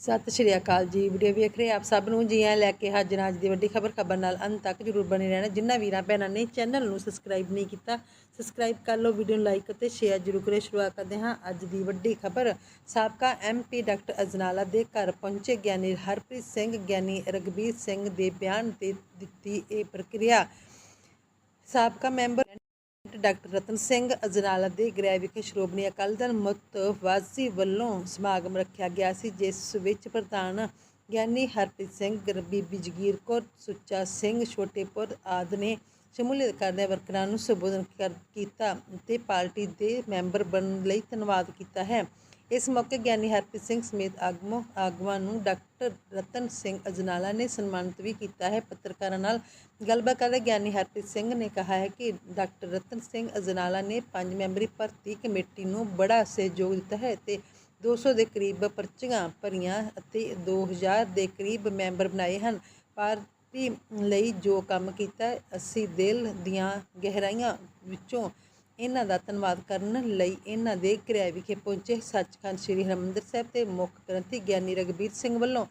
ਸਤਿ ਸ਼੍ਰੀ ਅਕਾਲ ਜੀ। ਵੀਡੀਓ ਵੇਖ ਰਹੇ ਆਪ ਸਭ ਨੂੰ, ਜੀ ਆਇਆਂ ਲੈ ਕੇ ਹਾਜ਼ਰ ਅੱਜ ਦੀ ਵੱਡੀ ਖਬਰ ਖਬਰ ਨਾਲ ਅੰਤ ਤੱਕ ਜਰੂਰ ਬਣੇ ਰਹਿਣਾ। ਜਿਨ੍ਹਾਂ ਵੀਰਾਂ, ਭੈਣਾਂ ਨੇ ਚੈਨਲ ਨੂੰ ਸਬਸਕ੍ਰਾਈਬ ਨਹੀਂ ਕੀਤਾ ਸਬਸਕ੍ਰਾਈਬ ਕਰ ਲਓ, ਵੀਡੀਓ ਨੂੰ ਲਾਈਕ ਅਤੇ ਸ਼ੇਅਰ ਜਰੂਰ ਕਰੇ ਸ਼ੁਰੂਆਤ ਕਰਦੇ ਹਾਂ ਅੱਜ ਦੀ ਵੱਡੀ ਖਬਰ। ਸਾਬਕਾ ਐਮਪੀ ਡਾਕਟਰ ਅਜਨਾਲਾ ਦੇ ਘਰ ਪਹੁੰਚੇ ਗਿਆਨੀ ਹਰਪ੍ਰੀਤ ਸਿੰਘ, ਗਿਆਨੀ ਰਗਬੀਰ ਸਿੰਘ ਦੇ ਬਿਆਨ ਤੇ ਦਿੱਤੀ ਇਹ ਪ੍ਰਕਿਰਿਆ। ਸਾਬਕਾ ਮੈਂਬਰ ਡਾਕਟਰ ਰਤਨ ਸਿੰਘ ਅਜਨਾਲਾ ਦੇ ਗ੍ਰਹਿ ਵਿਖੇ ਸ਼੍ਰੋਮਣੀ ਅਕਾਲੀ ਦਲ ਮੁਤਵਾਜ਼ੀ ਵੱਲੋਂ ਸਮਾਗਮ ਰੱਖਿਆ ਗਿਆ ਸੀ, ਜਿਸ ਵਿੱਚ ਪ੍ਰਧਾਨ ਗਿਆਨੀ ਹਰਪ੍ਰੀਤ ਸਿੰਘ ਗਰ- ਬੀਬੀ ਜਗੀਰ ਕੌਰ, ਸੁੱਚਾ ਸਿੰਘ ਛੋਟੇਪੁਰ ਆਦਿ ਨੇ ਸ਼ਮੂਲੀਅਤ ਕਰਦਿਆਂ ਵਰਕਰਾਂ ਨੂੰ ਸੰਬੋਧਨ ਕਰ- ਕੀਤਾ ਤੇ ਪਾਰਟੀ ਦੇ ਮੈਂਬਰ ਬਣਨ ਲਈ ਧੰਨਵਾਦ ਕੀਤਾ ਹੈ। ਇਸ ਮੌਕੇ ਗਿਆਨੀ ਹਰਪ੍ਰੀਤ ਸਿੰਘ ਸਮੇਤ ਆਗਮੋ, ਆਗੂਆਂ ਨੂੰ ਡਾਕਟਰ ਰਤਨ ਸਿੰਘ ਅਜਨਾਲਾ ਨੇ ਸਨਮਾਨਿਤ ਵੀ ਕੀਤਾ ਹੈ। ਪੱਤਰਕਾਰਾਂ ਨਾਲ ਗੱਲਬਾਤ ਕਰਦੇ ਗਿਆਨੀ ਹਰਪ੍ਰੀਤ ਸਿੰਘ ਨੇ ਕਿਹਾ ਹੈ ਕਿ ਡਾਕਟਰ ਰਤਨ ਸਿੰਘ ਅਜਨਾਲਾ ਨੇ ਪੰਜ ਮੈਂਬਰੀ ਭਰਤੀ ਕਮੇਟੀ ਨੂੰ ਬੜਾ ਸਹਿਯੋਗ ਦਿੱਤਾ ਹੈ ਤੇ 200 ਦੇ ਕਰੀਬ ਪਰਚੀਆਂ ਭਰੀਆਂ ਅਤੇ 2000 ਦੇ ਕਰੀਬ ਮੈਂਬਰ ਬਣਾਏ ਹਨ। ਪਾਰਟੀ ਲਈ ਜੋ ਕੰਮ ਕੀਤਾ, ਅਸੀਂ ਦਿਲ ਦੀਆਂ ਗਹਿਰਾਈਆਂ ਵਿੱਚੋਂ ਇਹਨਾਂ ਦਾ ਧੰਨਵਾਦ ਕਰਨ ਲਈ ਇਹਨਾਂ ਦੇ ਕਿਰਿਆ ਵਿਖੇ ਪਹੁੰਚੇ ਸੱਚਖੰਡ ਸ੍ਰੀ ਹਰਿਮੰਦਰ ਸਾਹਿਬ ਤੇ ਮੁੱਖ ਗ੍ਰੰਥੀ ਗਿਆਨੀ ਰਗਬੀਰ ਸਿੰਘ ਵੱਲੋਂ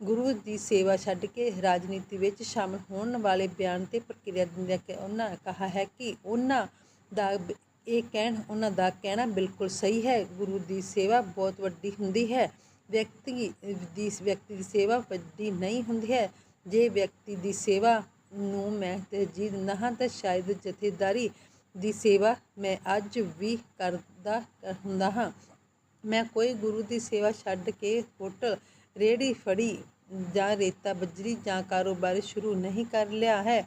ਗੁਰੂ ਦੀ ਸੇਵਾ ਛੱਡ ਕੇ ਰਾਜਨੀਤੀ ਵਿੱਚ ਸ਼ਾਮਲ ਹੋਣ ਵਾਲੇ ਬਿਆਨ ਤੇ ਪ੍ਰਕਿਰਿਆ ਦਿੰਦਿਆਂ ਕਿ ਉਹਨਾਂ ਕਿਹਾ ਹੈ ਕਿ ਉਹਨਾਂ ਦਾ ਇਹ ਕਹਿਣ, ਉਹਨਾਂ ਦਾ ਕਹਿਣਾ ਬਿਲਕੁਲ ਸਹੀ ਹੈ। ਗੁਰੂ ਦੀ ਸੇਵਾ ਬਹੁਤ ਵੱਡੀ ਹੁੰਦੀ ਹੈ। ਵਿਅਕਤੀ ਦੀ ਵਿਅਕਤੀ ਦੀ ਸੇਵਾ ਵੱਡੀ ਨਹੀਂ ਹੁੰਦੀ ਹੈ। ਜੇ ਵਿਅਕਤੀ ਦੀ ਸੇਵਾ ਨੂੰ ਮੈਂ ਤਰਜੀਹ ਦਿੰਦਾ ਹਾਂ ਤਾਂ ਸ਼ਾਇਦ ਜਥੇਦਾਰੀ ਦੀ ਸੇਵਾ ਮੈਂ ਅੱਜ ਵੀ ਕਰਦਾ, ਹੁੰਦਾ ਹਾਂ। ਮੈਂ ਕੋਈ ਗੁਰੂ ਦੀ ਸੇਵਾ ਛੱਡ ਕੇ ਹੋਟਲ ਰੇੜੀ ਫੜੀ ਜਾਂ ਰੇਤਾ ਬਜਰੀ ਜਾਂ ਕਾਰੋਬਾਰ ਸ਼ੁਰੂ ਨਹੀਂ ਕਰ ਲਿਆ ਹੈ।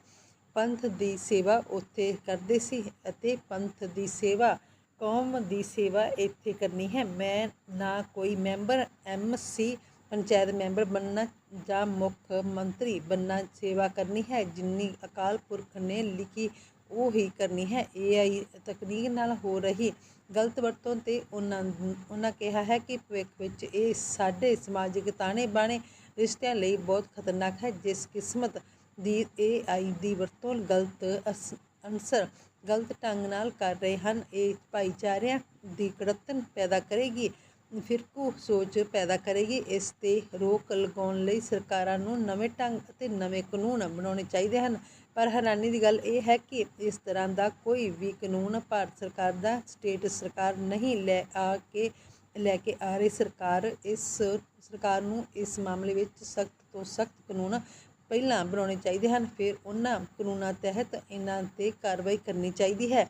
ਪੰਥ ਦੀ ਸੇਵਾ ਉੱਥੇ ਕਰਦੇ ਸੀ ਅਤੇ ਪੰਥ ਦੀ ਸੇਵਾ, ਕੌਮ ਦੀ ਸੇਵਾ ਇੱਥੇ ਕਰਨੀ ਹੈ। ਮੈਂ ਨਾ ਕੋਈ ਮੈਂਬਰ ਐਮਸੀ ਪੰਚਾਇਤ ਮੈਂਬਰ ਬਣਨਾ ਜਾਂ ਮੁੱਖ ਮੰਤਰੀ ਬਣਨਾ ਸੇਵਾ ਕਰਨੀ ਹੈ। ਜਿੰਨੀ ਅਕਾਲ ਪੁਰਖ ਨੇ ਲਿਖੀ ਉਹ ਹੀ ਕਰਨੀ ਹੈ। ਏਆਈ ਤਕਨੀਕ ਨਾਲ ਹੋ ਰਹੀ ਗਲਤ ਵਰਤੋਂ ਤੇ ਉਹਨਾਂ ਉਹਨਾਂ ਕਿਹਾ ਹੈ ਕਿ ਭਵਿੱਖ ਵਿੱਚ ਇਹ ਸਾਡੇ ਸਮਾਜਿਕ ਤਾਣੇ ਬਾਣੇ ਰਿਸ਼ਤਿਆਂ ਲਈ ਬਹੁਤ ਖਤਰਨਾਕ ਹੈ, ਜਿਸ ਕਿਸਮਤ ਦੀ ਏਆਈ ਦੀ ਵਰਤੋਂ ਗਲਤ ਅਸ- ਅਨਸਰ ਗਲਤ ਢੰਗ ਨਾਲ ਕਰ ਰਹੇ ਹਨ। ਇਹ ਭਾਈਚਾਰਿਆਂ ਦੀ ਕੜਤਨ ਪੈਦਾ ਕਰੇਗੀ। ਫਿਰਕੂ ਸੋਚ ਪੈਦਾ ਕਰੇਗੀ। ਇਸ ਤੇ ਰੋਕ ਲਗਾਉਣ ਲਈ ਸਰਕਾਰਾਂ ਨੂੰ ਨਵੇਂ ਢੰਗ ਅਤੇ ਨਵੇਂ ਕਾਨੂੰਨ ਬਣਾਉਣੇ ਚਾਹੀਦੇ ਹਨ। ਪਰ ਹੈਰਾਨੀ ਦੀ ਗੱਲ ਇਹ ਹੈ ਕਿ ਇਸ ਤਰ੍ਹਾਂ ਦਾ ਕੋਈ ਵੀ ਕਾਨੂੰਨ ਭਾਰਤ ਸਰਕਾਰ ਦਾ, ਸਟੇਟ ਸਰਕਾਰ ਨਹੀਂ ਲੈ ਆ ਕੇ, ਲੈ ਕੇ ਆ ਰਹੀ। ਸਰਕਾਰ ਇਸ, ਸਰਕਾਰ ਨੂੰ ਇਸ ਮਾਮਲੇ ਵਿੱਚ ਸਖਤ ਤੋਂ ਸਖਤ ਕਾਨੂੰਨ ਪਹਿਲਾਂ ਬਣਾਉਣੇ ਚਾਹੀਦੇ ਹਨ। ਫਿਰ ਉਹਨਾਂ ਕਾਨੂੰਨਾਂ ਤਹਿਤ ਇਹਨਾਂ ਤੇ ਕਾਰਵਾਈ ਕਰਨੀ ਚਾਹੀਦੀ ਹੈ।